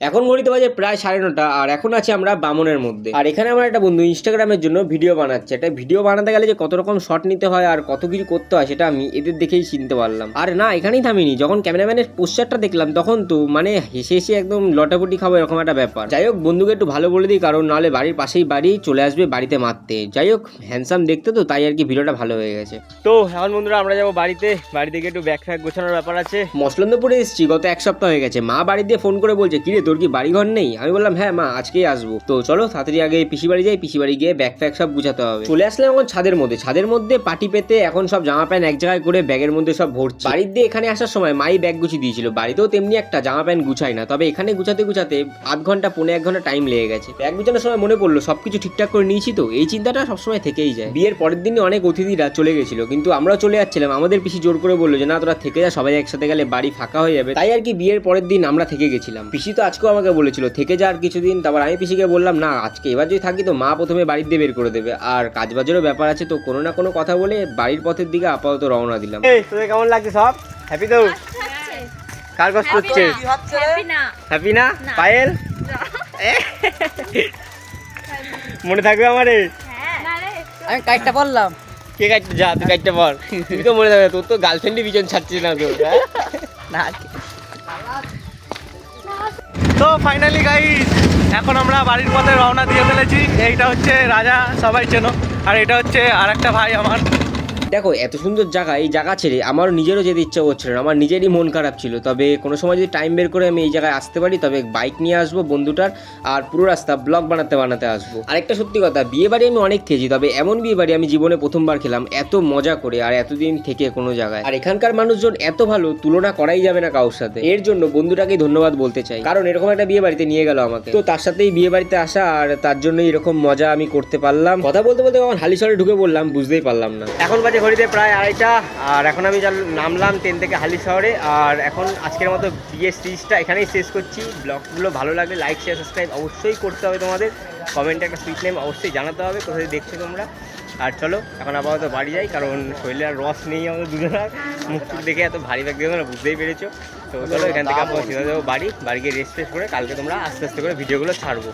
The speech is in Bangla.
এখন ঘড়িতে বাজে প্রায় সাড়ে নটা আর এখন আছে আমরা বামনের মধ্যে। আর এখানে আমার একটা বন্ধু ইনস্টাগ্রামের জন্য ভিডিও বানাচ্ছে। একটা ভিডিও বানাতে গেলে যে কত রকম শট নিতে হয় আর কত কিছু করতে হয় সেটা আমি এদের দেখেই চিনতে পারলাম। আর না এখানেই থামিনি। যখন ক্যামেরাম্যানের পোস্টারটা দেখলাম তখন তো মানে হেসে হেসে একদম লটাপটি খাব এরকম একটা ব্যাপার। যাই হোক বন্ধুকে একটু ভালো বলে দিই কারণ নাহলে বাড়ির পাশেই বাড়ি চলে আসবে বাড়িতে মারতে। যাই হোক হ্যান্ডসাম দেখতে তো তাই আর কি ভিডিওটা ভালো হয়ে গেছে। তো এখন বন্ধুরা আমরা যাব বাড়িতে। বাড়ি থেকে একটু ব্যাগ ফ্যাগ গোছানোর ব্যাপার আছে। মসলন্দপুরে এসেছি গত এক সপ্তাহ হয়ে গেছে। মা বাড়ি দিয়ে ফোন করে বলছে কিরে তোর কি বাড়ি ঘর নেই? আমি বললাম হ্যাঁ মা, আজকেই আসব। তো চলো, তাড়াতাড়ি আগে পিসি বাড়ি যাই, পিসি বাড়ি গিয়ে ব্যাগ ফ্যাগ সব গুছাতে হবে। চলে আসলাম এখন ছাদের মধ্যে। ছাদের মধ্যে পাটি পেতে এখন সব জামা প্যান্ট এক জায়গায় করে ব্যাগের মধ্যে সব ভরছি। বাড়ির দিয়ে এখানে আসার সময় মাই ব্যাগ গুছিয়ে দিয়েছিল। বাড়িতেও তেমনি একটা জামা প্যান্ট গুছাই না। তবে এখানে গুছাতে গুছাতে আধ ঘণ্টা, পৌনে এক ঘণ্টা টাইম লেগে গেছে। ব্যাগ গুছানোর সময় মনে পড়ল, সবকিছু ঠিকঠাক করে নিয়েছি তো। এই চিন্তাটা সবসময় থেকেই যায়। বিয়ের পরের দিনই অনেক অতিথিরা চলে গেছিল, কিন্তু আমরা চলে যাচ্ছিলাম। আমাদের পিসি জোর করে বলল যে, না, তোরা থেকে যা, সবাই একসাথে গেলে বাড়ি ফাঁকা হয়ে যাবে। তাই আর কি বিয়ের পরের দিন আমরা থেকে গেছিলাম। পিসি তো আজকেও আমাকে বলেছিল থেকে যা আর কিছুদিন তারপর আমি পিসিকে বললাম না আজকে এবার যদি থাকি তো মা প্রথমে বাড়িতে বের করে দেবে। আর কাজবাজেরও ব্যাপার আছে তো কোনো না কোনো কথা বলে বাড়ির পথের দিকে আপাতত রওনা দিলাম। এই তোদের কেমন লাগছে সব? হ্যাপি তো? কার কষ্ট হচ্ছে? হ্যাপি না। হ্যাপি না? না। পায়েল? মনে থাকবে আমারে? হ্যাঁ। আমি কাইটটা বললাম কে কাটতে যা তুই কাটতে বল তুই তো মনে থাকবে তোর তো গার্লফ্রেন্ডই পিছন ছাড়ছিস না তো হ্যাঁ? না ফাইনালি গাইজ এখন আমরা বাড়ির পথে রওনা দিয়ে ফেলেছি। এইটা হচ্ছে রাজা সবাই চেনো। আর এটা হচ্ছে আর একটা ভাই আমার। দেখো, এত সুন্দর জায়গা, এই জায়গা ছেড়ে আমারও নিজেরও যেতে ইচ্ছা করছিল না। আমার নিজেরই মন খারাপ ছিল। তবে কোনো সময় যদি টাইম বের করে আমি এই জায়গায় আসতে পারি, তবে বাইক নিয়ে আসব বন্ধুটার আর পুরো রাস্তা ব্লগ বানাতে বানাতে আসব। আরেকটা সত্যি কথা, বিয়ে বাড়ি আমি অনেক খেয়েছি তবে এমন বিয়ে বাড়ি আমি জীবনে প্রথমবার খেলাম, এত মজা করে আর এতদিন থেকে কোনো জায়গায়। আর এখানকার মানুষজন এত ভালো, তুলনা করাই যাবে না কারোর সাথে। এর জন্য বন্ধুটাকেই ধন্যবাদ বলতে চাই। কারণ এরকম একটা বিয়ে বাড়িতে নিয়ে গেল আমাকে। তো তার সাথেই বিয়ে বাড়িতে আসা আর তার জন্য এরকম মজা আমি করতে পারলাম। কথা বলতে বলতে কখন হালিশহরে ঢুকে বললাম বুঝতেই পারলাম না। এখন বাজে ঘড়িতে প্রায় আড়াইটা, আর এখন আমি নামলাম ট্রেন থেকে হালি শহরে, আর এখন আজকের মতো বিয়ের সিরিজটা এখানেই শেষ করছি। ব্লগগুলো ভালো লাগলে লাইক শেয়ার সাবস্ক্রাইব অবশ্যই করতে হবে তোমাদের। কমেন্টে একটা সুইট নেম অবশ্যই জানাতে হবে কোথায় দেখছ তোমরা। আর চলো, এখন আপাতত বাড়ি যাই, কারণ শরীরে আর রস নেই আমাদের দুজনের। মুখ দেখে এত ভারী ব্যাগ তোমরা বুঝতেই পেরেছ। তো চলো, এখান থেকে আপাতত বাড়ি বাড়ি গিয়ে রেস্ট করে কালকে তোমরা আস্তে আস্তে করে ভিডিওগুলো ছাড়বো।